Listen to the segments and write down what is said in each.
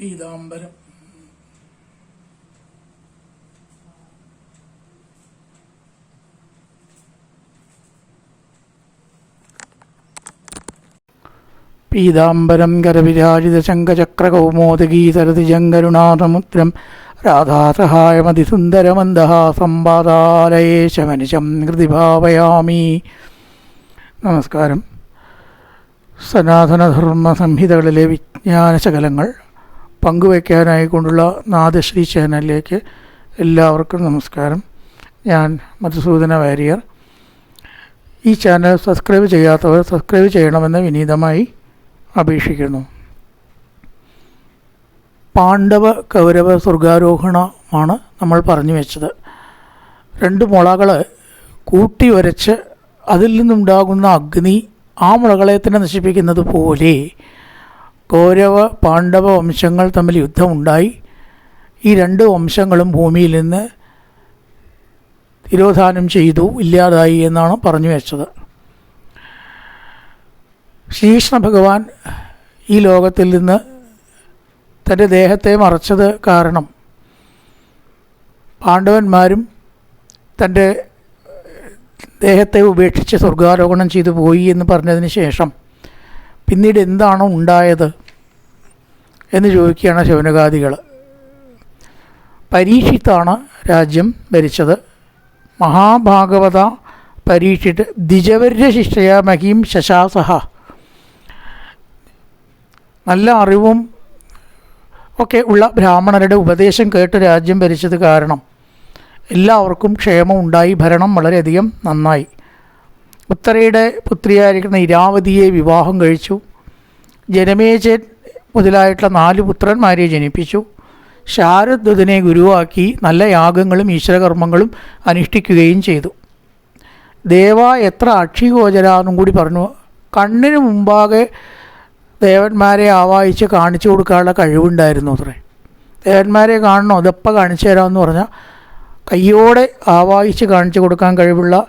പീതാംബരം. പീതാംബരം കരവിരാജിത ശങ്കചക്രകൗമോദഗീതരതിജങ്കരുണാഥമുദ്രം രാധാസഹായമതിസുന്ദരമന്ദഹാസം പാതാലയേശമനിശം ഹൃദി ഭാവയാമി. നമസ്കാരം. സനാതനധർമ്മ സംഹിതകളിലെ വിജ്ഞാനശകലങ്ങൾ പങ്കുവയ്ക്കാനായി കൊണ്ടുള്ള നാദശ്രീ ചാനലിലേക്ക് എല്ലാവർക്കും നമസ്കാരം. ഞാൻ മധുസൂദന വാര്യർ. ഈ ചാനൽ സബ്സ്ക്രൈബ് ചെയ്യാത്തവർ സബ്സ്ക്രൈബ് ചെയ്യണമെന്ന് വിനീതമായി അപേക്ഷിക്കുന്നു. പാണ്ഡവ കൗരവ സ്വർഗാരോഹണമാണ് നമ്മൾ പറഞ്ഞു വെച്ചത്. രണ്ട് മുളകൾ കൂട്ടി വരച്ച് അതിൽ നിന്നുണ്ടാകുന്ന അഗ്നി ആ മുളകളെ തന്നെ നശിപ്പിക്കുന്നത് പോലെ കൗരവ പാണ്ഡവ വംശങ്ങൾ തമ്മിൽ യുദ്ധമുണ്ടായി. ഈ രണ്ട് വംശങ്ങളും ഭൂമിയിൽ നിന്ന് തിരോധാനം ചെയ്തു ഇല്ലാതായി എന്നാണ് പറഞ്ഞു വെച്ചത്. ശ്രീകൃഷ്ണ ഭഗവാൻ ഈ ലോകത്തിൽ നിന്ന് തന്റെ ദേഹത്തെ മറച്ചത് കാരണം പാണ്ഡവന്മാരും തന്റെ ദേഹത്തെ ഉപേക്ഷിച്ച് സ്വർഗാരോഹണം ചെയ്തു പോയി എന്ന് പറഞ്ഞതിന് ശേഷം പിന്നീട് എന്താണ് ഉണ്ടായത് എന്ന് ചോദിക്കുകയാണ് ശൗനകാദികൾ പരീക്ഷിത്താണ് രാജ്യം ഭരിച്ചത്. മഹാഭാഗവത പരീക്ഷിട്ട് ദ്വിജവര്യ ശിക്ഷയ മഹീം ശശാസഹ. നല്ല അറിവും ഒക്കെ ഉള്ള ബ്രാഹ്മണരുടെ ഉപദേശം കേട്ട് രാജ്യം ഭരിച്ചത് കാരണം എല്ലാവർക്കും ക്ഷേമം ഉണ്ടായി ഭരണം വളരെയധികം നന്നായി. ഉത്തരയുടെ പുത്രിയായിരിക്കുന്ന ഇരാവതിയെ വിവാഹം കഴിച്ചു. ജനമേജൻ മുതലായിട്ടുള്ള നാല് പുത്രന്മാരെ ജനിപ്പിച്ചു. ശാരദ്വതനെ ഗുരുവാക്കി നല്ല യാഗങ്ങളും ഈശ്വരകർമ്മങ്ങളും അനുഷ്ഠിക്കുകയും ചെയ്തു. ദേവ എത്ര അക്ഷിഗോചരാന്നും കൂടി പറഞ്ഞു. കണ്ണിന് മുമ്പാകെ ദേവന്മാരെ ആവാഹിച്ച് കാണിച്ചു കൊടുക്കാനുള്ള കഴിവുണ്ടായിരുന്നു അത്രേ. ദേവന്മാരെ കാണണോ? അതെപ്പോൾ കാണിച്ചു തരാമെന്ന് പറഞ്ഞാൽ കയ്യോടെ ആവാഹിച്ച് കാണിച്ചു കൊടുക്കാൻ കഴിവുള്ള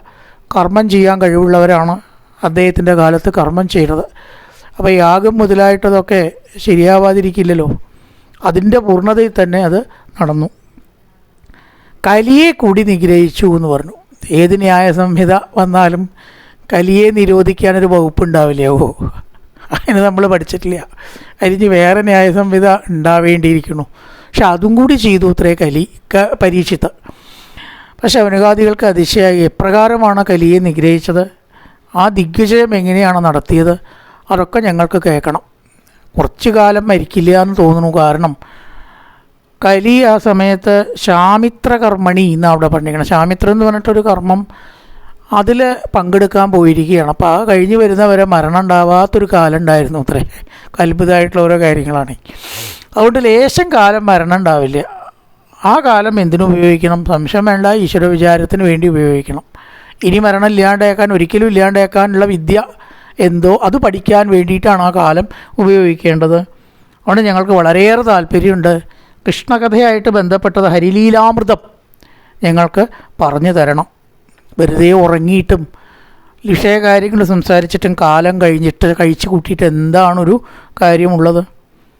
കർമ്മം ചെയ്യാൻ കഴിവുള്ളവരാണ് അദ്ദേഹത്തിന്റെ കാലത്ത് കർമ്മം ചെയ്തത്. അപ്പോൾ യാഗം മുതലായിട്ടതൊക്കെ ശരിയാവാതിരിക്കില്ലല്ലോ. അതിന്റെ പൂർണതയിൽ തന്നെ അത് നടന്നു. കലിയെ കൂടി നിഗ്രഹിച്ചു എന്ന് പറഞ്ഞു. ഏത് ന്യായ സംഹിത വന്നാലും കലിയെ നിരോധിക്കാനൊരു വകുപ്പുണ്ടാവില്ലേ? ഓ അതിന് നമ്മൾ പഠിച്ചിട്ടില്ല. അതിന് വേറെ ന്യായ സംഹിത ഉണ്ടാവേണ്ടിയിരിക്കുന്നു. പക്ഷെ അതും കൂടി ചെയ്തു ഇത്രേ കലി പരീക്ഷിത്ത്. പക്ഷെ അവനുകാദികൾക്ക് അതിശയായി എപ്രകാരമാണ് കലിയെ നിഗ്രഹിച്ചത്? ആ ദിഗ്വിജയം എങ്ങനെയാണ് നടത്തിയത്? അതൊക്കെ ഞങ്ങൾക്ക് കേൾക്കണം. കുറച്ചു കാലം മരിക്കില്ല എന്ന് തോന്നുന്നു കാരണം കലി ആ സമയത്ത് ശാമിത്ര കർമ്മണി എന്ന് അവിടെ പറഞ്ഞിരിക്കണം ശാമിത്രം എന്ന് പറഞ്ഞിട്ടൊരു കർമ്മം അതിൽ പങ്കെടുക്കാൻ പോയിരിക്കുകയാണ്. അപ്പോൾ ആ കഴിഞ്ഞ് വരുന്നവരെ മരണം ഉണ്ടാവാത്തൊരു കാലം ഉണ്ടായിരുന്നു. അത്രേ അത്ഭുതമായിട്ടുള്ള ഓരോ കാര്യങ്ങളാണ്. അതുകൊണ്ട് ലേശം കാലം മരണം ഉണ്ടാവില്ല. ആ കാലം എന്തിനു ഉപയോഗിക്കണം? സംശയം വേണ്ട ഈശ്വര വിചാരത്തിന് വേണ്ടി ഉപയോഗിക്കണം. ഇനി മരണം ഇല്ലാണ്ടേക്കാൻ ഒരിക്കലും ഇല്ലാണ്ടേക്കാനുള്ള വിദ്യ എന്തോ അത് പഠിക്കാൻ വേണ്ടിയിട്ടാണ് ആ കാലം ഉപയോഗിക്കേണ്ടത്. അതുകൊണ്ട് ഞങ്ങൾക്ക് വളരെയേറെ താല്പര്യമുണ്ട്. കൃഷ്ണകഥയായിട്ട് ബന്ധപ്പെട്ടത് ഹരിലീലാമൃതം ഞങ്ങൾക്ക് പറഞ്ഞു തരണം. വെറുതെ ഉറങ്ങിയിട്ടും വിഷയകാര്യങ്ങൾ സംസാരിച്ചിട്ടും കാലം കഴിഞ്ഞിട്ട് കഴിച്ചു കൂട്ടിയിട്ട് എന്താണൊരു കാര്യമുള്ളത്?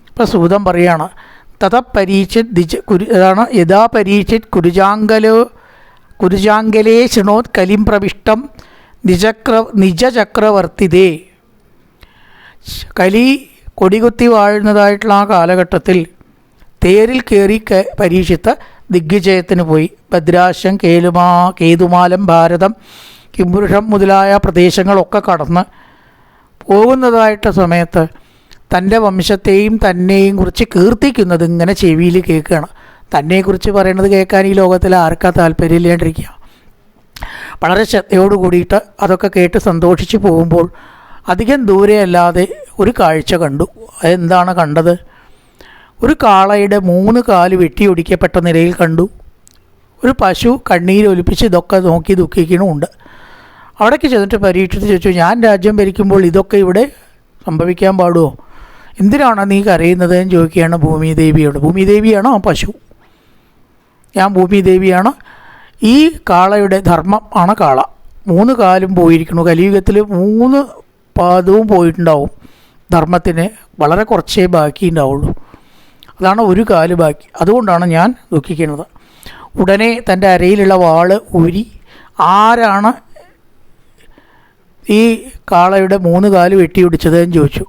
ഇപ്പം സൂതം പറയാണ് തഥ പരീക്ഷിത് ദിജ കുരു അതാണ് യഥാ പരീക്ഷിത് കുരുജാങ്കലോ കുരുജാങ്കലേ ശൃണോത് കലിം പ്രവിഷ്ടം നിജക്ര നിജചക്രവർത്തിതേ. കലി കൊടികുത്തി വാഴുന്നതായിട്ടുള്ള ആ കാലഘട്ടത്തിൽ തേരിൽ കയറി പരീക്ഷിത്ത് ദിഗ്വിജയത്തിന് പോയി. ഭദ്രാശം കേലുമാ കേതുമാലം ഭാരതം കിംപുരുഷം മുതലായ പ്രദേശങ്ങളൊക്കെ കടന്ന് പോകുന്നതായിട്ട് സമയത്ത് തന്റെ വംശത്തെയും തന്നെയും കുറിച്ച് കീർത്തിക്കുന്നത് ഇങ്ങനെ ചെവിയിൽ കേൾക്കുകയാണ്. തന്നെക്കുറിച്ച് പറയുന്നത് കേൾക്കാൻ ഈ ലോകത്തിൽ ആർക്കാ താല്പര്യമില്ലാണ്ടിരിക്കുക. വളരെ ശ്രദ്ധയോട് കൂടിയിട്ട് അതൊക്കെ കേട്ട് സന്തോഷിച്ച് പോകുമ്പോൾ അധികം ദൂരെ അല്ലാതെ ഒരു കാഴ്ച കണ്ടു. എന്താണ് കണ്ടത്? ഒരു കാളയുടെ മൂന്ന് കാൽ വെട്ടിയൊടിക്കപ്പെട്ട നിലയിൽ കണ്ടു. ഒരു പശു കണ്ണീരൊലിപ്പിച്ച് ഇതൊക്കെ നോക്കി ദുഃഖിക്കണമുണ്ട് അവിടേക്ക് ചെന്നിട്ട് പരീക്ഷിച്ച് ചോദിച്ചു ഞാൻ രാജ്യം ഭരിക്കുമ്പോൾ ഇതൊക്കെ ഇവിടെ സംഭവിക്കാൻ പാടുമോ എന്തിനാണ് നീ കരയുന്നത് എന്ന് ചോദിക്കുകയാണ് ഭൂമിദേവിയോട്. ഭൂമിദേവിയാണോ ആ പശു. ഞാൻ ഭൂമിദേവിയാണ്. ഈ കാളയുടെ ധർമ്മം ആണ് കാള. മൂന്ന് കാലും പോയിരിക്കുന്നു. കലിയുഗത്തിൽ മൂന്ന് പാദവും പോയിട്ടുണ്ടാവും. ധർമ്മത്തിന് വളരെ കുറച്ചേ ബാക്കി ഉണ്ടാവുള്ളൂ. അതാണ് ഒരു കാൽ ബാക്കി. അതുകൊണ്ടാണ് ഞാൻ ദുഃഖിക്കുന്നത്. ഉടനെ തന്റെ അരയിലുള്ള വാൾ ഊരി ആരാണ് ഈ കാളയുടെ മൂന്ന് കാൽ വെട്ടിയൊടിച്ചത് എന്ന് ചോദിച്ചു.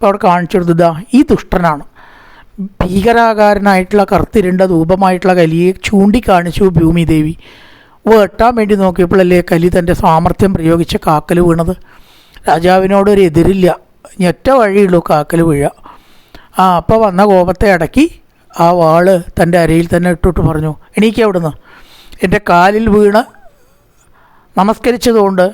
അപ്പോൾ അവിടെ കാണിച്ചു കൊടുത്തത് ഈ ദുഷ്ടനാണ്. ഭീകരാകാരനായിട്ടുള്ള കറുത്തിരുണ്ട രൂപമായിട്ടുള്ള കലിയെ ചൂണ്ടിക്കാണിച്ചു ഭൂമിദേവി. വെട്ടാൻ വേണ്ടി നോക്കിയപ്പോഴല്ലേ കലി തന്റെ സാമർഥ്യം പ്രയോഗിച്ച് കാക്കൽ വീണത്. രാജാവിനോടൊരു എതിരില്ല. ഞെറ്റ വഴിയുള്ളൂ കാക്കൽ വീഴ. ആ അപ്പോൾ വന്ന കോപത്തെ അടക്കി ആ വാൾ തന്റെ അരയിൽ തന്നെ ഇട്ടിട്ട് പറഞ്ഞു എനിക്ക് അവിടുന്ന്. എന്റെ കാലിൽ വീണ് നമസ്കരിച്ചതുകൊണ്ട്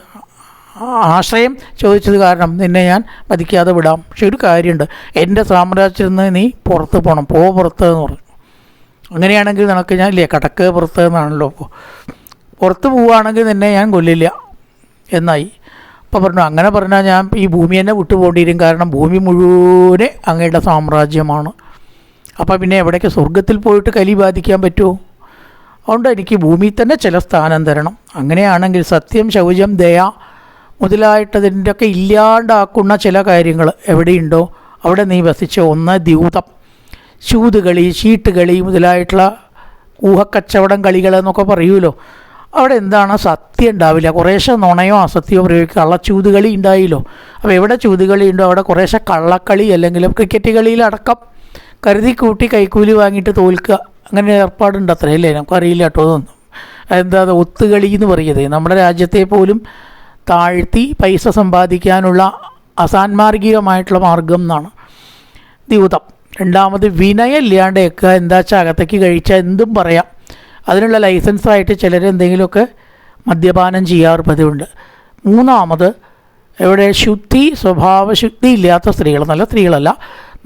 ആശ്രയം ചോദിച്ചത് കാരണം നിന്നെ ഞാൻ വധിക്കാതെ വിടാം. പക്ഷെ ഒരു കാര്യമുണ്ട്. എന്റെ സാമ്രാജ്യത്തിൽ നിന്ന് നീ പുറത്ത് പോകണം പോ പുറത്ത് എന്ന് പറഞ്ഞു. അങ്ങനെയാണെങ്കിൽ നിനക്ക് ഞാൻ ഇല്ലേ? കടക്ക് പുറത്ത് എന്നാണല്ലോ പുറത്ത് പോവുകയാണെങ്കിൽ നിന്നെ ഞാൻ കൊല്ലില്ല. എന്നായി. അപ്പോൾ പറഞ്ഞു അങ്ങനെ പറഞ്ഞാൽ ഞാൻ ഈ ഭൂമി തന്നെ വിട്ടുപോകേണ്ടിയിരിക്കും കാരണം ഭൂമി മുഴുവനെ അങ്ങയുടെ സാമ്രാജ്യമാണ്. അപ്പോൾ പിന്നെ എവിടേക്ക് സ്വർഗത്തിൽ പോയിട്ട് കലി ബാധിക്കാൻ പറ്റുമോ? അതുകൊണ്ട് എനിക്ക് ഭൂമിയിൽ തന്നെ ചില സ്ഥാനം തരണം. അങ്ങനെയാണെങ്കിൽ സത്യം ശൗചം ദയ മുതലായിട്ടതിന്റെ ഒക്കെ ഇല്ലാണ്ടാക്കുന്ന ചില കാര്യങ്ങൾ എവിടെയുണ്ടോ അവിടെ നീ വസിച്ച ഒന്ന് ദ്യൂതം. ചൂതുകളി ചീട്ടുകളി മുതലായിട്ടുള്ള ഊഹക്കച്ചവടം കളികൾ എന്നൊക്കെ പറയുമല്ലോ. അവിടെ എന്താണ് സത്യം ഉണ്ടാവില്ല. കുറേശ്ശെ നുണയോ അസത്യമോ പ്രയോഗിക്കുക. കള്ളച്ചൂതുകളി ഉണ്ടായില്ലോ. അപ്പോൾ എവിടെ ചൂതുകളി ഉണ്ടോ അവിടെ കുറേശ്ശെ കള്ളക്കളി അല്ലെങ്കിൽ ക്രിക്കറ്റ് കളിയിലടക്കം കരുതി കൂട്ടി കൈക്കൂലി വാങ്ങിയിട്ട് തോൽക്കുക. അങ്ങനെ ഏർപ്പാടുണ്ട് അത്രയല്ലേ നമുക്കറിയില്ല കേട്ടോ. അതൊന്നും എന്താ ഒത്തുകളി എന്ന് പറയുന്നത്? നമ്മുടെ രാജ്യത്തെ പോലും താഴ്ത്തി പൈസ സമ്പാദിക്കാനുള്ള അസാൻമാർഗികമായിട്ടുള്ള മാർഗം എന്നാണ്. ദ്യൂതം രണ്ടാമത് വിനയമില്ലാണ്ടേക്കുക എന്താ വെച്ചാൽ അകത്തേക്ക് കഴിച്ചാൽ എന്തും പറയാം. അതിനുള്ള ലൈസൻസായിട്ട് ചിലർ എന്തെങ്കിലുമൊക്കെ മദ്യപാനം ചെയ്യാറ് പതിവുണ്ട്. മൂന്നാമത് ഇവിടെ ശുദ്ധി സ്വഭാവശുദ്ധി ഇല്ലാത്ത സ്ത്രീകൾ നല്ല സ്ത്രീകളല്ല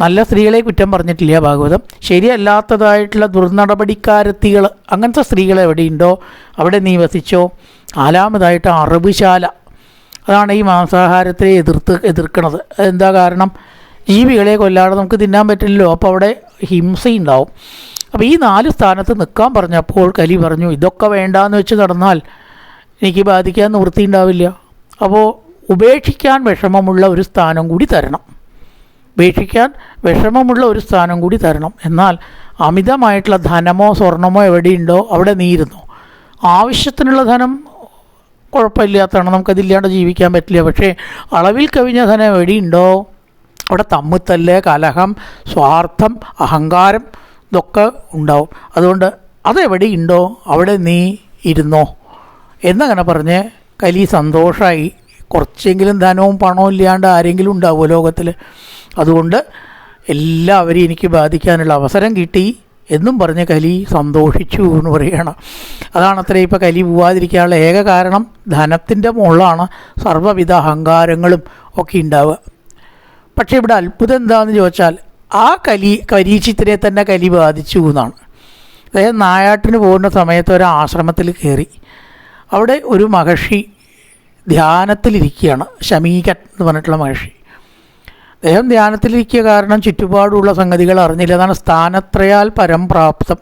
നല്ല സ്ത്രീകളെ കുറ്റം പറഞ്ഞിട്ടില്ല ഭാഗവതം. ശരിയല്ലാത്തതായിട്ടുള്ള ദുർനടപടിക്കാരത്തികൾ അങ്ങനത്തെ സ്ത്രീകൾ എവിടെയുണ്ടോ അവിടെ നീ വസിച്ചോ നാലാമതായിട്ട് അറിവുശാല. അതാണ് ഈ മാംസാഹാരത്തെ എതിർത്ത് എതിർക്കുന്നത് എന്താ കാരണം? ജീവികളെ കൊല്ലാതെ നമുക്ക് തിന്നാൻ പറ്റില്ലല്ലോ. അപ്പോൾ അവിടെ ഹിംസയുണ്ടാവും. അപ്പോൾ ഈ നാല് സ്ഥാനത്ത് നിൽക്കാൻ പറഞ്ഞപ്പോൾ കലി പറഞ്ഞു ഇതൊക്കെ വേണ്ടാന്ന് വെച്ച് നടന്നാൽ എനിക്ക് ബാധിക്കാൻ നിവൃത്തി ഉണ്ടാവില്ല അപ്പോൾ ഉപേക്ഷിക്കാൻ വിഷമമുള്ള ഒരു സ്ഥാനം കൂടി തരണം. ഉപേക്ഷിക്കാൻ വിഷമമുള്ള ഒരു സ്ഥാനം കൂടി തരണം. എന്നാൽ അമിതമായിട്ടുള്ള ധനമോ സ്വർണമോ എവിടെയുണ്ടോ അവിടെ നീരുന്നു. ആവശ്യത്തിനുള്ള ധനം കുഴപ്പമില്ലാത്തതാണ്. നമുക്കതില്ലാണ്ട് ജീവിക്കാൻ പറ്റില്ല. പക്ഷേ അളവിൽ കവിഞ്ഞ ധനം എവിടെയുണ്ടോ? അവിടെ തമ്മിത്തല്ല് കലഹം സ്വാർത്ഥം അഹങ്കാരം ഇതൊക്കെ ഉണ്ടാവും. അതുകൊണ്ട് അതെവിടെയുണ്ടോ? അവിടെ നീ ഇരുന്നോ. എന്നങ്ങനെ പറഞ്ഞ് കലി സന്തോഷമായി കുറച്ചെങ്കിലും ധനവും പണവും ഇല്ലാണ്ട് ആരെങ്കിലും ഉണ്ടാവുമോ ലോകത്തിൽ അതുകൊണ്ട് എല്ലാവരെയും എനിക്ക് ബാധിക്കാനുള്ള അവസരം കിട്ടി. എന്നും പറഞ്ഞ് കലി സന്തോഷിച്ചു എന്ന് പറയണം. അതാണ് അത്ര ഇപ്പോൾ കലി പോവാതിരിക്കാനുള്ള ഏക കാരണം ധനത്തിന്റെ മുകളിലാണ് സർവവിധ അഹങ്കാരങ്ങളും ഒക്കെ ഉണ്ടാവുക. പക്ഷേ ഇവിടെ അത്ഭുതം എന്താണെന്ന് ചോദിച്ചാൽ ആ കലി കരീച്ചിത്തിനെ തന്നെ കലി ബാധിച്ചു എന്നാണ്. അതായത് നായാട്ടിന് പോകുന്ന സമയത്ത് ഒരു ആശ്രമത്തിൽ കയറി. അവിടെ ഒരു മഹർഷി ധ്യാനത്തിലിരിക്കുകയാണ്. ശമീകൻ എന്ന് പറഞ്ഞിട്ടുള്ള മഹർഷി. അദ്ദേഹം ധ്യാനത്തിലിരിക്കുക കാരണം ചുറ്റുപാടുള്ള സംഗതികൾ അറിഞ്ഞില്ല. അതാണ് സ്ഥാനത്രയാൽ പരം പ്രാപ്തം.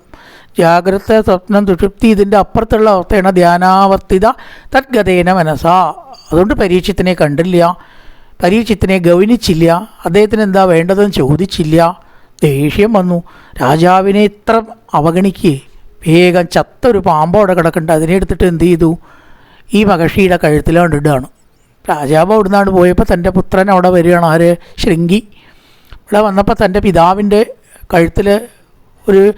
ജാഗ്രത സ്വപ്നം തുഷുപ്തി ഇതിന്റെ അപ്പുറത്തുള്ള അവസ്ഥയാണ് ധ്യാനാവർത്തിത തദ്ഗതേന മനസ്സാ അതുകൊണ്ട് പരീക്ഷത്തിനെ കണ്ടില്ല. പരീക്ഷത്തിനെ ഗൗനിച്ചില്ല. അദ്ദേഹത്തിന് എന്താ വേണ്ടതെന്ന് ചോദിച്ചില്ല. ദേഷ്യം വന്നു. രാജാവിനെ ഇത്ര അവഗണിക്കുകയെ വേഗം ചത്തൊരു പാമ്പോടെ കിടക്കണ്ട. അതിനെ എടുത്തിട്ട് എന്ത് ചെയ്തു? ഈ മഹർഷിയുടെ കഴുത്തിലാണ്ട് ഇടുകയാണ് രാജാവ് അവിടുന്നാണ് പോയപ്പോൾ തന്റെ പുത്രൻ അവിടെ വരികയാണ്. ആര്? ശൃംഗി. ഇവിടെ വന്നപ്പോൾ തന്റെ പിതാവിന്റെ കഴുത്തിൽ ഒരു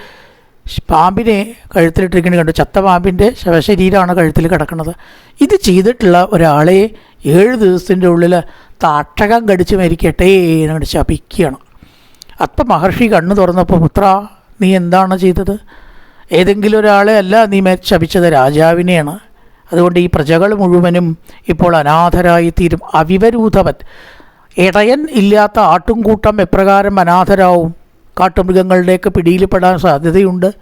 പാമ്പിനെ കഴുത്തിലിട്ടിരിക്കുന്നത് കണ്ടു. ചത്ത പാമ്പിന്റെ ശവശരീരമാണ് കഴുത്തിൽ കിടക്കുന്നത്. ഇത് ചെയ്തിട്ടുള്ള ഒരാളെ ഏഴ് ദിവസത്തിന്റെ ഉള്ളിൽ താട്ടകം കടിച്ച് മരിക്കട്ടെ എന്നോട് ശപിക്കുകയാണ്. അപ്പം മഹർഷി കണ്ണു തുറന്നപ്പോൾ പുത്ര നീ എന്താണ് ചെയ്തത്? ഏതെങ്കിലും ഒരാളെ അല്ല നീ ശപിച്ചത് രാജാവിനെയാണ്. അതുകൊണ്ട് ഈ പ്രജകൾ മുഴുവനും ഇപ്പോൾ അനാഥരായിത്തീരും. അവിവരൂതവൻ ഇടയൻ ഇല്ലാത്ത ആട്ടുംകൂട്ടം എപ്രകാരം അനാഥരാവും? കാട്ടുമൃഗങ്ങളുടെയൊക്കെ പിടിയിൽപ്പെടാൻ സാധ്യതയുണ്ട്.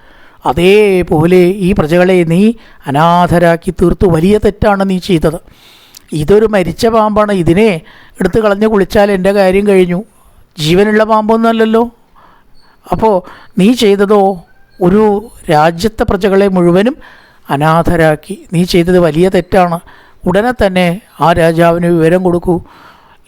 അതേപോലെ ഈ പ്രജകളെ നീ അനാഥരാക്കി തീർത്തു. വലിയ തെറ്റാണ് നീ ചെയ്തത്. ഇതൊരു മരിച്ച പാമ്പാണ്. ഇതിനെ എടുത്തു കളഞ്ഞ് കുളിച്ചാൽ എന്റെ കാര്യം കഴിഞ്ഞു. ജീവനുള്ള പാമ്പൊന്നുമല്ലല്ലോ. അപ്പോൾ നീ ചെയ്തതോ? ഒരു രാജ്യത്തെ പ്രജകളെ മുഴുവനും അനാഥരാക്കി. നീ ചെയ്തത് വലിയ തെറ്റാണ്. ഉടനെ തന്നെ ആ രാജാവിന് വിവരം കൊടുക്കൂ.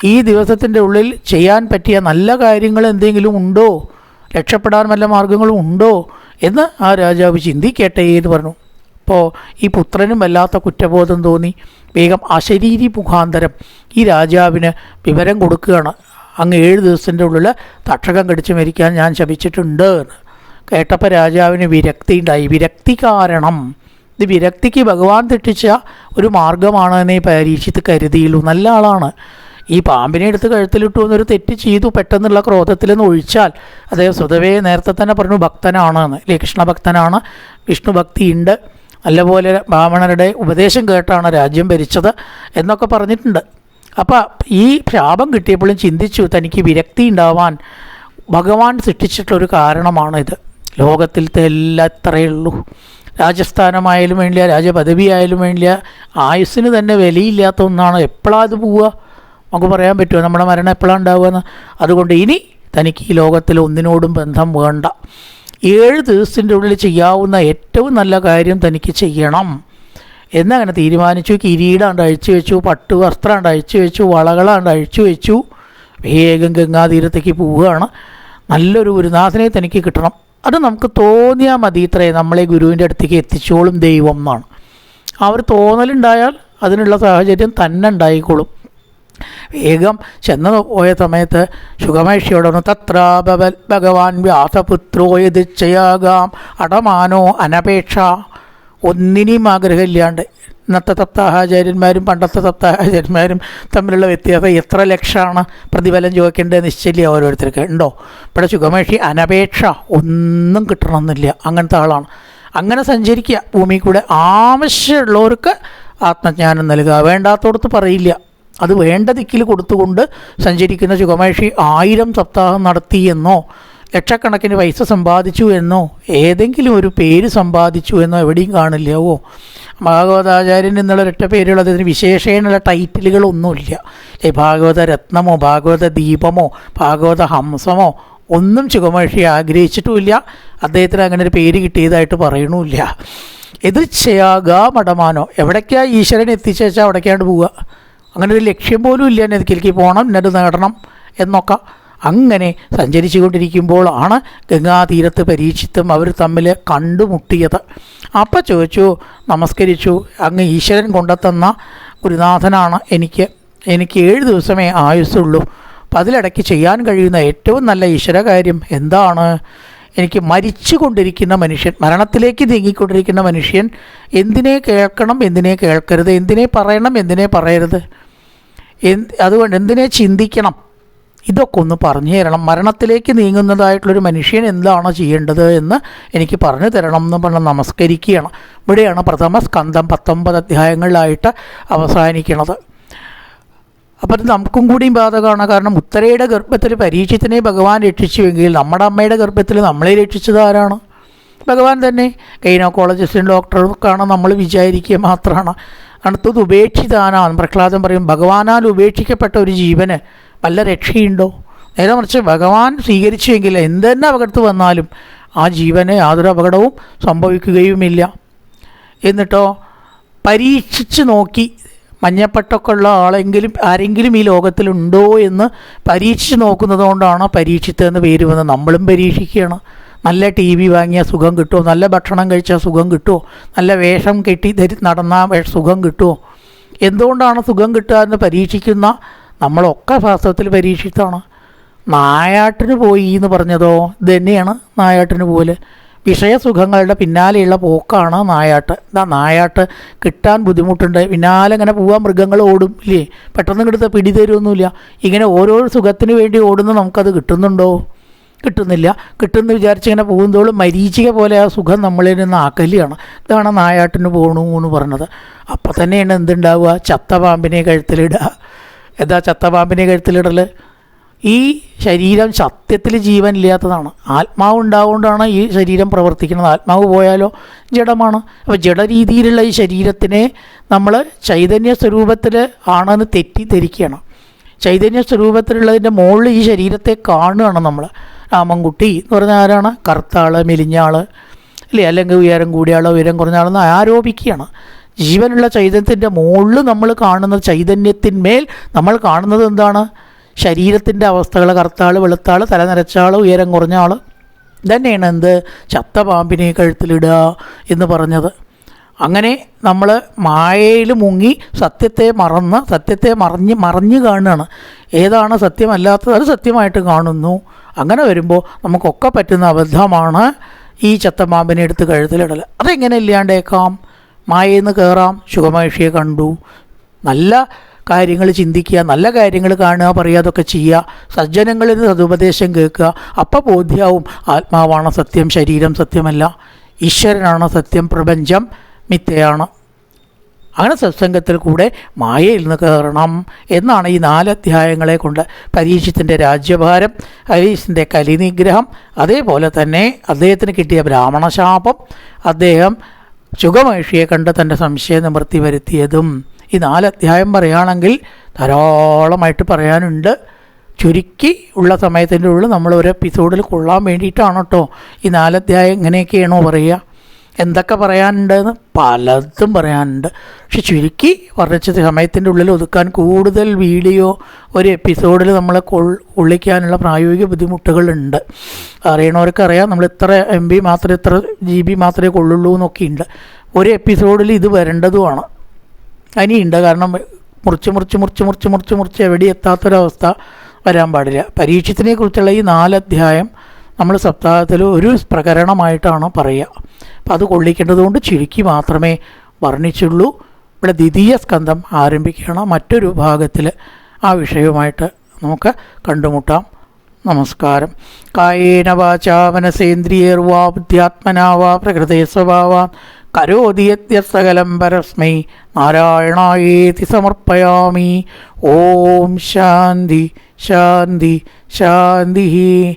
ഈ ദിവസത്തിന്റെ ഉള്ളിൽ ചെയ്യാൻ പറ്റിയ നല്ല കാര്യങ്ങൾ എന്തെങ്കിലും ഉണ്ടോ? രക്ഷപ്പെടാൻ വല്ല മാർഗങ്ങളും ഉണ്ടോ? എന്ന് ആ രാജാവ് ചിന്തിക്കട്ടെ എന്ന് പറഞ്ഞു. അപ്പോൾ ഈ പുത്രനും വല്ലാത്ത കുറ്റബോധം തോന്നി. വേഗം അശരീരി മുഖാന്തരം ഈ രാജാവിന് വിവരം കൊടുക്കുകയാണ്. അങ്ങ് ഏഴ് ദിവസത്തിന്റെ ഉള്ളിൽ തക്ഷകം കടിച്ചു മരിക്കാൻ ഞാൻ ശപിച്ചിട്ടുണ്ട് എന്ന്. കേട്ടപ്പോൾ രാജാവിന് വിരക്തി ഉണ്ടായി വിരക്തി കാരണം ഇത് വിരക്തിക്ക് ഭഗവാൻ തെറ്റിച്ച ഒരു മാർഗമാണ് എന്നെ പരീക്ഷിത്ത് കരുതിയുള്ളൂ. നല്ല ആളാണ്. ഈ പാമ്പിനെ എടുത്ത് കഴുത്തിലിട്ടു എന്നൊരു തെറ്റ് ചെയ്തു. പെട്ടെന്നുള്ള ക്രോധത്തിൽ നിന്ന് ഒഴിച്ചാൽ അദ്ദേഹം സ്വതവേ നേരത്തെ തന്നെ പറഞ്ഞു ഭക്തനാണ് എന്ന്. അല്ലേ കൃഷ്ണഭക്തനാണ് വിഷ്ണു ഭക്തിയുണ്ട് നല്ലപോലെ ബ്രാഹ്മണരുടെ ഉപദേശം കേട്ടാണ് രാജ്യം ഭരിച്ചത് എന്നൊക്കെ പറഞ്ഞിട്ടുണ്ട്. അപ്പോൾ ഈ ശാപം കിട്ടിയപ്പോഴും ചിന്തിച്ചു തനിക്ക് വിരക്തി ഉണ്ടാവാൻ ഭഗവാൻ സൃഷ്ടിച്ചിട്ടുള്ളൊരു കാരണമാണിത്. ലോകത്തിലത്തെ എല്ലാ ഇത്രയേ ഉള്ളൂ. രാജസ്ഥാനമായാലും വേണ്ടില്ല രാജപദവി ആയാലും വേണ്ടില്ല ആയുസ്സിന് തന്നെ വിലയില്ലാത്ത ഒന്നാണ്. എപ്പോഴാണ് അത് പോവുക? നമുക്ക് പറയാൻ പറ്റുമോ? നമ്മുടെ മരണം എപ്പോഴാണ് ഉണ്ടാവുകയെന്ന്. അതുകൊണ്ട് ഇനി തനിക്ക് ഈ ലോകത്തിൽ ഒന്നിനോടും ബന്ധം വേണ്ട. ഏഴ് ദിവസത്തിന്റെ ഉള്ളിൽ ചെയ്യാവുന്ന ഏറ്റവും നല്ല കാര്യം തനിക്ക് ചെയ്യണം. എന്നങ്ങനെ തീരുമാനിച്ചു. കിരീടാണ്ട് അഴിച്ചു വെച്ചു പട്ടു വസ്ത്രമാണ്ട് അഴിച്ചു വെച്ചു വളകളാണ്ട് അഴിച്ചു വെച്ചു. വേഗം ഗംഗാതീരത്തേക്ക് പോവുകയാണ്. നല്ലൊരു ഗുരുനാഥനെ തനിക്ക് കിട്ടണം. അത് നമുക്ക് തോന്നിയാൽ മതി ഇത്രേ. നമ്മളെ ഗുരുവിന്റെ അടുത്തേക്ക് എത്തിച്ചോളും ദൈവം എന്നാണ്. ആ ഒരു തോന്നലുണ്ടായാൽ അതിനുള്ള സാഹചര്യം തന്നെ ഉണ്ടായിക്കോളും. വേഗം ചെന്ന് പോയ സമയത്ത് സുഖമേഷിയോടൊന്ന് തത്ര ഭഗവാൻ വ്യാസപുത്രോ എതിച്ചയാകാം അടമാനോ അനപേക്ഷ. ഒന്നിനെയും ആഗ്രഹമില്ലാണ്ട് ഇന്നത്തെ സപ്താഹാചാര്യന്മാരും പണ്ടത്തെ സപ്താഹാചാര്യന്മാരും തമ്മിലുള്ള വ്യത്യാസം എത്ര ലക്ഷമാണ് പ്രതിഫലം ചോദിക്കേണ്ടത് നിശ്ചയില്ല ഓരോരുത്തർക്ക്. ഉണ്ടോ? ഇവിടെ സുഖമേഷി അനപേക്ഷ ഒന്നും കിട്ടണമെന്നില്ല. അങ്ങനത്തെ ആളാണ്. അങ്ങനെ സഞ്ചരിക്കുക. ഭൂമി കൂടെ ആവശ്യമുള്ളവർക്ക് ആത്മജ്ഞാനം നൽകുക. വേണ്ടാത്തോടത്ത് പറയില്ല. അത് വേണ്ട ദിക്കിൽ കൊടുത്തുകൊണ്ട് സഞ്ചരിക്കുന്ന സുഖമേഷി ആയിരം സപ്താഹം നടത്തിയെന്നോ ലക്ഷക്കണക്കിന് പൈസ സമ്പാദിച്ചു എന്നോ ഏതെങ്കിലും ഒരു പേര് സമ്പാദിച്ചു എന്നോ എവിടെയും കാണില്ല. ഓ ഭാഗവതാചാര്യൻ എന്നുള്ള ഒരൊറ്റ പേരുള്ളത് ഇതിന് വിശേഷേണുള്ള ടൈറ്റിലുകളൊന്നുമില്ല. ഭാഗവത രത്നമോ ഭാഗവത ദീപമോ ഭാഗവത ഹംസമോ ഒന്നും ചുഗമഹർഷി ആഗ്രഹിച്ചിട്ടുമില്ല. അദ്ദേഹത്തിന് അങ്ങനെ ഒരു പേര് കിട്ടിയതായിട്ട് പറയണമില്ല. ഇത് ചെയ്യാക മടമാനോ എവിടേക്കാ ഈശ്വരൻ എത്തിച്ചേച്ചാൽ അവിടേക്കാണ്ട് പോവുക? അങ്ങനെ ഒരു ലക്ഷ്യം പോലും ഇല്ല നെതിക്കിലേക്ക് പോകണം എന്നത് നേടണം എന്നൊക്കെ അങ്ങനെ സഞ്ചരിച്ചു കൊണ്ടിരിക്കുമ്പോഴാണ് ഗംഗാതീരത്ത് പരീക്ഷിത്തും അവർ തമ്മിൽ കണ്ടുമുട്ടിയത്. അപ്പം ചോദിച്ചു നമസ്കരിച്ചു. അങ്ങ് ഈശ്വരൻ കൊണ്ടെത്തുന്ന ഗുരുനാഥനാണ് എനിക്ക്. എനിക്ക് ഏഴ് ദിവസമേ ആയുസ്സുള്ളൂ. അപ്പം അതിലിടയ്ക്ക് ചെയ്യാൻ കഴിയുന്ന ഏറ്റവും നല്ല ഈശ്വരകാര്യം എന്താണ്? എനിക്ക് മരിച്ചു കൊണ്ടിരിക്കുന്ന മനുഷ്യൻ മരണത്തിലേക്ക് നീങ്ങിക്കൊണ്ടിരിക്കുന്ന മനുഷ്യൻ എന്തിനെ കേൾക്കണം എന്തിനെ കേൾക്കരുത് എന്തിനെ പറയണം എന്തിനെ പറയരുത്? എന്ത് അതുകൊണ്ട് എന്തിനെ ചിന്തിക്കണം? ഇതൊക്കെ ഒന്ന് പറഞ്ഞു തരണം. മരണത്തിലേക്ക് നീങ്ങുന്നതായിട്ടുള്ളൊരു മനുഷ്യൻ എന്താണ് ചെയ്യേണ്ടത് എന്ന് എനിക്ക് പറഞ്ഞു തരണം എന്ന് പറഞ്ഞ് നമസ്കരിക്കുകയാണ്. ഇവിടെയാണ് പ്രഥമ സ്കന്ധം പത്തൊമ്പത് അധ്യായങ്ങളിലായിട്ട് അവസാനിക്കുന്നത്. അപ്പം നമുക്കും കൂടിയും ബാധകമാണ്. കാരണം ഉത്തരയുടെ ഗർഭത്തിൽ പരീക്ഷത്തിനെ ഭഗവാൻ രക്ഷിച്ചുവെങ്കിൽ നമ്മുടെ അമ്മയുടെ ഗർഭത്തിൽ നമ്മളെ രക്ഷിച്ചത് ആരാണ്? ഭഗവാൻ തന്നെ. ഗൈനോക്കോളജിസ്റ്റും ഡോക്ടർക്കാണ് നമ്മൾ വിചാരിക്കുക മാത്രമാണ്. അടുത്തത് ഉപേക്ഷിതാനാണ്. പ്രഹ്ലാദം പറയും ഭഗവാനാൽ ഉപേക്ഷിക്കപ്പെട്ട ഒരു ജീവന് വല്ല രക്ഷയുണ്ടോ? നേരെ മറിച്ച് ഭഗവാൻ സ്വീകരിച്ചുവെങ്കിൽ എന്തെന്നെ അപകടത്ത് വന്നാലും ആ ജീവന് യാതൊരു അപകടവും സംഭവിക്കുകയുമില്ല. എന്നിട്ടോ പരീക്ഷിച്ച് നോക്കി മഞ്ഞപ്പട്ടൊക്കെ ഉള്ള ആളെങ്കിലും ആരെങ്കിലും ഈ ലോകത്തിലുണ്ടോ എന്ന് പരീക്ഷിച്ച് നോക്കുന്നത് കൊണ്ടാണ് പരീക്ഷിച്ചതെന്ന് പേര് വന്ന് നമ്മളും പരീക്ഷിക്കുകയാണ്. നല്ല ടി വി വാങ്ങിയാൽ സുഖം കിട്ടുമോ നല്ല ഭക്ഷണം കഴിച്ചാൽ സുഖം കിട്ടുമോ നല്ല വേഷം കെട്ടി ധരി നടന്നാൽ സുഖം കിട്ടുമോ എന്തുകൊണ്ടാണ് സുഖം കിട്ടുക എന്ന് പരീക്ഷിക്കുന്ന നമ്മളൊക്കെ ശാസ്ത്രത്തിൽ പരീക്ഷിച്ചതാണ്. നായാട്ടിന് പോയി എന്ന് പറഞ്ഞതോ ഇത് തന്നെയാണ് നായാട്ടിന് പോലെ വിഷയസുഖങ്ങളുടെ പിന്നാലെയുള്ള പോക്കാണ് നായാട്ട്. ഇതാ നായാട്ട് കിട്ടാൻ ബുദ്ധിമുട്ടുണ്ട്. പിന്നാലെ ഇങ്ങനെ പോവാൻ മൃഗങ്ങൾ ഓടും ഇല്ലേ? പെട്ടെന്ന് കിടത്ത പിടി തരുമൊന്നുമില്ല ഇങ്ങനെ ഓരോ സുഖത്തിന് വേണ്ടി ഓടുന്ന നമുക്കത് കിട്ടുന്നുണ്ടോ? കിട്ടുന്നില്ല. കിട്ടുമെന്ന് വിചാരിച്ച് ഇങ്ങനെ പോകുന്തോളും മരീചിക പോലെ ആ സുഖം നമ്മളിൽ നിന്ന് ആക്കലിയാണ്. ഇതാണ് നായാട്ടിന് പോകണു എന്ന് പറഞ്ഞത്. അപ്പം തന്നെയാണ് എന്തുണ്ടാവുക? ചത്ത പാമ്പിനെ കഴുത്തിലിടുക. എന്താ ചത്തപാമ്പിനെ കഴുത്തിലിടൽ ഈ ശരീരം സത്യത്തിൽ ജീവൻ ഇല്ലാത്തതാണ് ആത്മാവ് ഉണ്ടാവുകൊണ്ടാണ് ഈ ശരീരം പ്രവർത്തിക്കുന്നത്. ആത്മാവ് പോയാലോ ജഡമാണ്. അപ്പോൾ ജഡരീതിയിലുള്ള ഈ ശരീരത്തിനെ നമ്മൾ ചൈതന്യ സ്വരൂപത്തിൽ ആണെന്ന് തെറ്റിദ്ധരിക്കുകയാണ്. ചൈതന്യ സ്വരൂപത്തിലുള്ളതിന്റെ മുകളിൽ ഈ ശരീരത്തെ കാണുകയാണ് നമ്മൾ രാമൻകുട്ടി എന്ന് പറഞ്ഞാൽ ആരാണ്? കറുത്താൾ മെലിഞ്ഞാൾ അല്ലേ? അല്ലെങ്കിൽ ഉയരം കൂടിയാളോ ഉയരം കുറഞ്ഞ ആളെന്ന് ആരോപിക്കുകയാണ്. ജീവനുള്ള ചൈതന്യത്തിന്റെ മുകളിൽ നമ്മൾ കാണുന്ന ചൈതന്യത്തിന്മേൽ നമ്മൾ കാണുന്നത് എന്താണ്? ശരീരത്തിന്റെ അവസ്ഥകൾ കറുത്താൾ വെളുത്താൾ തല നരച്ചാൾ ഉയരം കുറഞ്ഞ ആൾ തന്നെയാണ് എന്ത്? ചത്ത പാമ്പിനെ കഴുത്തിലിടുക എന്ന് പറഞ്ഞത്. അങ്ങനെ നമ്മൾ മായയിൽ മുങ്ങി സത്യത്തെ മറന്ന് സത്യത്തെ മറിഞ്ഞ് മറിഞ്ഞ് കാണുകയാണ്. ഏതാണ് സത്യമല്ലാത്തത്? അത് സത്യമായിട്ട് കാണുന്നു. അങ്ങനെ വരുമ്പോൾ നമുക്കൊക്കെ പറ്റുന്ന അബദ്ധമാണ് ഈ ചത്തമാമ്പിനെ എടുത്ത് കഴുത്തിലിടൽ അതെങ്ങനെ ഇല്ലാണ്ടേക്കാം മായയിൽ നിന്ന് കയറാം ശുഖമഹിഷിയെ കണ്ടു. നല്ല കാര്യങ്ങൾ ചിന്തിക്കുക നല്ല കാര്യങ്ങൾ കാണുക പറയുക അതൊക്കെ ചെയ്യുക. സജ്ജനങ്ങളിൽ നിന്ന് സതുപദേശം കേൾക്കുക. അപ്പം ബോധ്യാവും ആത്മാവാണ് സത്യം ശരീരം സത്യമല്ല. ഈശ്വരനാണ് സത്യം പ്രപഞ്ചം മിഥ്യയാണ്. അങ്ങനെ സത്സംഗത്തിൽ കൂടെ മായയിൽ നിന്ന് കയറണം എന്നാണ് ഈ നാല് അധ്യായങ്ങളെ കൊണ്ട് പരീക്ഷത്തിന്റെ രാജ്യഭാരം ഹരീഷിന്റെ കലിനിഗ്രഹം അതേപോലെ തന്നെ അദ്ദേഹത്തിന് കിട്ടിയ ബ്രാഹ്മണശാപം അദ്ദേഹം സുഖമഹിഷിയെ കണ്ട് തന്റെ സംശയം നിവൃത്തി വരുത്തിയതും ഈ നാല് അധ്യായം പറയുകയാണെങ്കിൽ ധാരാളമായിട്ട് പറയാനുണ്ട്. ചുരുക്കി ഉള്ള സമയത്തിന്റെ ഉള്ളിൽ നമ്മൾ ഒരു എപ്പിസോഡിൽ കൊള്ളാൻ വേണ്ടിയിട്ടാണ് കേട്ടോ ഈ നാലധ്യായം എങ്ങനെയൊക്കെയാണോ പറയുക. എന്തൊക്കെ പറയാനുണ്ടെന്ന് പലതും പറയാനുണ്ട്. പക്ഷെ ചുരുക്കി കുറച്ച് സമയത്തിന്റെ ഉള്ളിൽ ഒതുക്കാൻ കൂടുതൽ വീഡിയോ ഒരു എപ്പിസോഡിൽ നമ്മളെ കൊൾ ഉള്ളിക്കാനുള്ള പ്രായോഗിക ബുദ്ധിമുട്ടുകളുണ്ട്. അറിയണവർക്ക് അറിയാം നമ്മൾ ഇത്ര എം ബി മാത്രമേ ഇത്ര ജി ബി മാത്രമേ കൊള്ളുള്ളൂ എന്നൊക്കെയുണ്ട് ഒരു എപ്പിസോഡിൽ ഇത് വരേണ്ടതുമാണ്. അനിയുണ്ട് കാരണം മുറിച്ച് മുറിച്ച് മുറിച്ച് മുറിച്ച് മുറിച്ച് മുറിച്ച് എവിടെ എത്താത്തൊരവസ്ഥ വരാൻ പാടില്ല. പരീക്ഷത്തിനെ കുറിച്ചുള്ള ഈ നാലധ്യായം നമ്മൾ സപ്താഹത്തിൽ ഒരു പ്രകരണമായിട്ടാണ് പറയുക. അപ്പം അത് കൊള്ളിക്കേണ്ടതുകൊണ്ട് ചുരുക്കി മാത്രമേ വർണിച്ചുള്ളൂ. ഇവിടെ ദ്വിതീയ സ്കന്ധം ആരംഭിക്കുകയാണ്. മറ്റൊരു ഭാഗത്തിൽ ആ വിഷയവുമായിട്ട് നമുക്ക് കണ്ടുമുട്ടാം. നമസ്കാരം. കായേന വാചാ മനസേന്ദ്രിയേർവാ ബുദ്ധ്യാത്മനാ വാ പ്രകൃതേ സ്വഭാവാൻ സകലം യത്യസകലം പരസ്മൈ നാരായണായേതി സമർപ്പയാമി. ഓം ശാന്തി ശാന്തി ശാന്തി